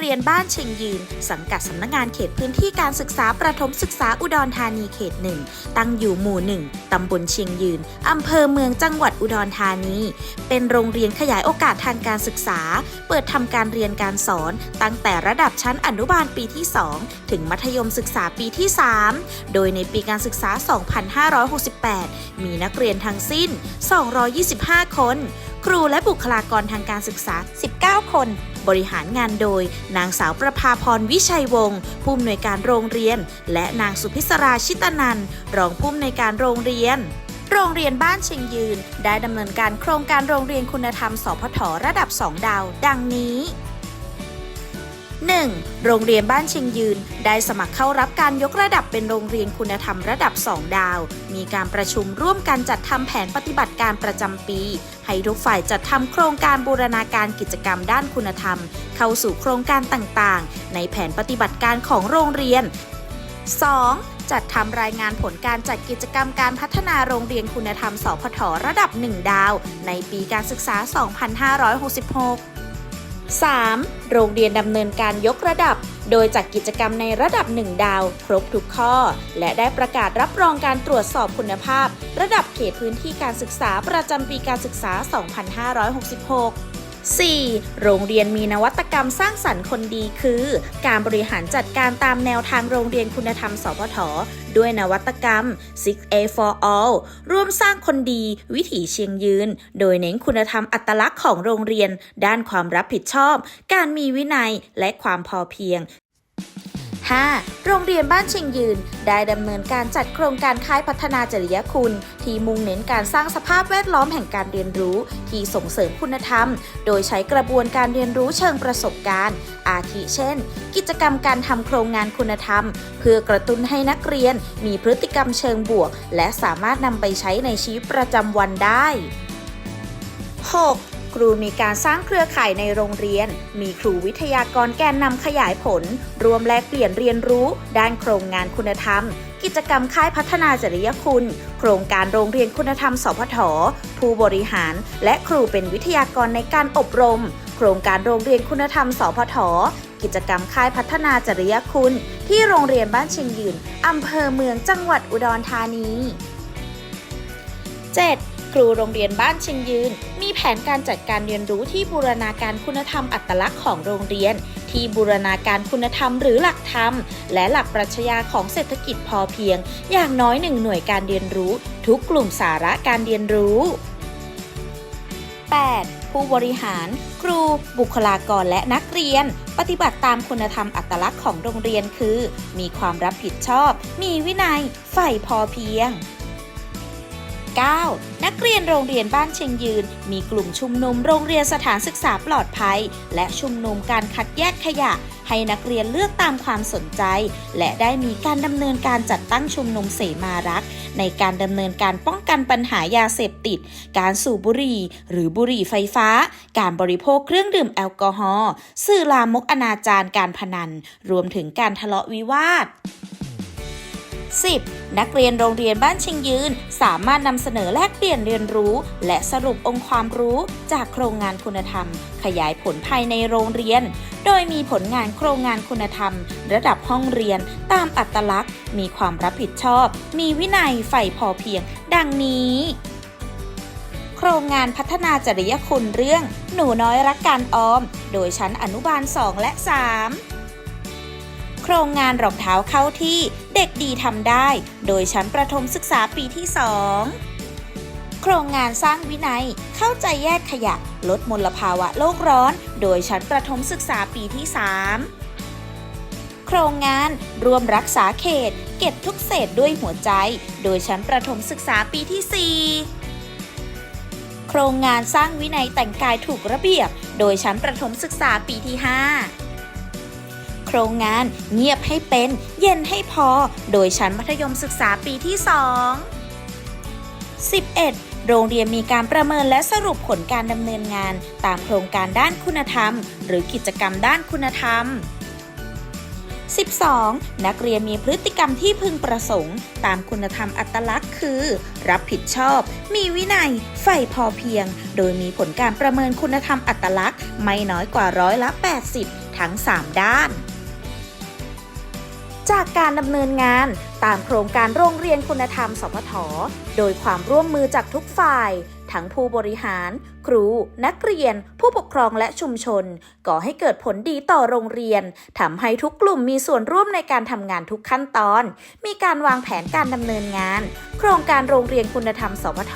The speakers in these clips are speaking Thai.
เรียนบ้านเชียงยืน สังกัดสำนักงานเขตพื้นที่การศึกษาประถมศึกษาอุดรธานีเขตหนึ่งตั้งอยู่หมู่หนึ่งตำบลเชียงยืนอำเภอเมืองจังหวัดอุดรธานี เป็นโรงเรียนขยายโอกาสทางการศึกษา เปิดทำการเรียนการสอน ตั้งแต่ระดับชั้นอนุบาลปีที่ 2 ถึงมัธยมศึกษาปีที่ 3 โดยในปีการศึกษา 2568 มีนักเรียนทั้งสิ้น 225 คน ครูและบุคลากรทางการศึกษา 19 คน บริหารงานโดย นางสาวประภาพรวิชัยวงศ์ผู้อำนวยการโรงเรียน และนางสุพิศราชิตนันรองผู้อำนวยการโรงเรียนโรงเรียนบ้านเชียงยืน ได้ดำเนินการโครงการโรงเรียนคุณธรรมสพทระดับ 2 ดาว ดังนี้ 1. โรงเรียนบ้านเชียงยืน ได้สมัครเข้ารับการยกระดับเป็นโรงเรียนคุณธรรมระดับ 2 ดาว มีการประชุมร่วมกันจัดทำแผนปฏิบัติการประจำปี ให้ทุกฝ่ายจัดทำโครงการบูรณาการกิจกรรมด้านคุณธรรม เข้าสู่โครงการต่างๆ ในแผนปฏิบัติการของโรงเรียน 2. จัดทำรายงานผลการจัดกิจกรรมการพัฒนาโรงเรียนคุณธรรมสพทระดับ 1 ดาว ในปีการศึกษา 2566 3. โรงเรียนดำเนินการยกระดับ โดยจัดกิจกรรมในระดับ 1 ดาว ครบทุกข้อ และได้ประกาศรับรองการตรวจสอบคุณภาพ ระดับเขตพื้นที่การศึกษาประจำปีการศึกษา 2566 4. โรงเรียนมีนวัตกรรมสร้างสรรค์คนดีคือ การบริหารจัดการตามแนวทางโรงเรียนคุณธรรม สพทด้วยนวัตกรรม 6A for all ร่วมสร้างคนดี วิถีเชียงยืน โดยเน้นคุณธรรมอัตลักษณ์ของโรงเรียน ด้านความรับผิดชอบ การมีวินัยและความพอเพียง 5. โรงเรียนบ้านเชียงยืน ได้ดำเนินการจัดโครงการค่ายพัฒนาจริยคุณ ที่มุ่งเน้นการสร้างสภาพแวดล้อมแห่งการเรียนรู้ ที่ส่งเสริมคุณธรรม โดยใช้กระบวนการเรียนรู้เชิงประสบการณ์ อาทิเช่น กิจกรรมการทำโครงงานคุณธรรม เพื่อกระตุ้นให้นักเรียน มีพฤติกรรมเชิงบวก และสามารถนำไปใช้ในชีวิตประจำวันได้ 6. ครูมีการสร้างเครือข่ายในโรงเรียน มีครูวิทยากรแกนนำขยายผล รวมแลกเปลี่ยนเรียนรู้ ด้านโครงงานคุณธรรม กิจกรรมค่ายพัฒนาจริยคุณ โครงการโรงเรียนคุณธรรม สพท ผู้บริหาร และครูเป็นวิทยากรในการอบรม โครงการโรงเรียนคุณธรรม สพท กิจกรรมค่ายพัฒนาจริยคุณ ที่โรงเรียนบ้านเชียงยืนอำเภอเมืองจังหวัดอุดรธานี 7. ครูโรงเรียนบ้านเชียงยืน มีแผนการจัดการเรียนรู้ที่บูรณาการคุณธรรมอัตลักษณ์ของโรงเรียน ที่บูรณาการคุณธรรมหรือหลักธรรม และหลักปรัชญาของเศรษฐกิจพอเพียง อย่างน้อยหนึ่งหน่วยการเรียนรู้ ทุกกลุ่มสาระการเรียนรู้ 8. ผู้บริหาร ครู บุคลากรและนักเรียน ปฏิบัติตามคุณธรรมอัตลักษณ์ของโรงเรียนคือ มีความรับผิดชอบ มีวินัย ใฝ่พอเพียง 9. นักเรียนโรงเรียนบ้านเชียงยืน มีกลุ่มชุมนุมโรงเรียนสถานศึกษาปลอดภัย และชุมนุมการคัดแยกขยะ ให้นักเรียนเลือกตามความสนใจ และได้มีการดำเนินการจัดตั้งชุมนุมเสมารัก ในการดำเนินการป้องกันปัญหายาเสพติด การสูบบุหรี่ หรือบุหรี่ไฟฟ้า การบริโภคเครื่องดื่มแอลกอฮอล์สื่อลามกอนาจารการพนัน รวมถึงการทะเลาะวิวาท 10. นักเรียนโรงเรียนบ้านเชียงยืน สามารถนำเสนอแลกเปลี่ยนเรียนรู้ และสรุปองค์ความรู้จากโครงงานคุณธรรม ขยายผลภายในโรงเรียน โดยมีผลงานโครงงานคุณธรรม ระดับห้องเรียน ตามอัตลักษณ์ มีความรับผิดชอบ มีวินัยใฝ่พอเพียง ดังนี้โครงงานพัฒนาจริยคุณเรื่อง หนูน้อยรักการออม โดยชั้นอนุบาล 2 และ 3 โครงงานรองเท้าเข้าที่เด็ก ดีทำได้ โดยชั้นประถมศึกษาปีที่ 2 โครงงานสร้างวินัยเข้าใจแยกขยะ ลดมลภาวะโลกร้อน โดยชั้นประถมศึกษาปีที่ 3 โครงงานรวมรักษาเขต เก็บทุกเศษด้วยหัวใจ โดยชั้นประถมศึกษาปีที่ 4 โครงงานสร้างวินัยแต่งกายถูกระเบียบ โดยชั้นประถมศึกษาปีที่ 5 โครงงาน เงียบให้เป็น เย็นให้พอ โดยชั้นมัธยมศึกษาปีที่ 2 11. โรงเรียนมีการประเมินและสรุปผลการดำเนินงาน ตามโครงการด้านคุณธรรม หรือกิจกรรมด้านคุณธรรม 12. นักเรียนมีพฤติกรรมที่พึงประสงค์ ตามคุณธรรมอัตลักษณ์คือ รับผิดชอบ มีวินัย ใฝ่พอเพียง โดยมีผลการประเมินคุณธรรมอัตลักษณ์ ไม่น้อยกว่าร้อยละ 80 ทั้ง 3 ด้าน จากการดำเนินงานตามโครงการโรงเรียนคุณธรรมสพทโดยความร่วมมือจากทุกฝ่าย ทั้งผู้บริหาร ครู นักเรียน ผู้ปกครองและชุมชน ก่อให้เกิดผลดีต่อโรงเรียนทำให้ทุกกลุ่มมีส่วนร่วมในการทำงานทุกขั้นตอน มีการวางแผนการดำเนินงาน โครงการโรงเรียนคุณธรรมสพท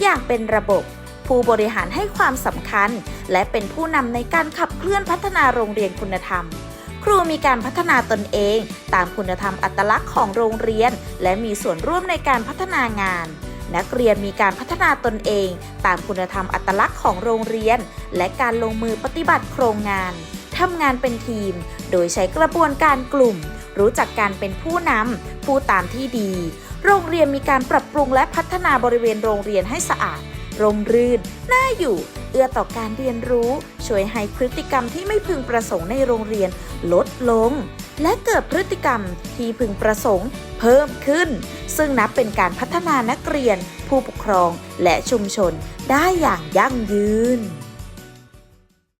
อย่างเป็นระบบผู้บริหารให้ความสำคัญ และเป็นผู้นำในการขับเคลื่อนพัฒนาโรงเรียนคุณธรรม ครูมีการพัฒนาตนเอง ตามคุณธรรมอัตลักษณ์ของโรงเรียน และมีส่วนร่วมในการพัฒนางาน นักเรียนมีการพัฒนาตนเอง ตามคุณธรรมอัตลักษณ์ของโรงเรียน และการลงมือปฏิบัติโครงงานทำงานเป็นทีม โดยใช้กระบวนการกลุ่ม รู้จักการเป็นผู้นำผู้ตามที่ดี โรงเรียนมีการปรับปรุงและพัฒนาบริเวณโรงเรียนให้สะอาด ร่มรื่น น่าอยู่ เอื้อต่อการเรียนรู้ ช่วยให้พฤติกรรมที่ไม่พึงประสงค์ในโรงเรียน ลดลง และเกิดพฤติกรรมที่พึงประสงค์เพิ่มขึ้น ซึ่งนับเป็นการพัฒนานักเรียน ผู้ปกครองและชุมชนได้อย่างยั่งยืน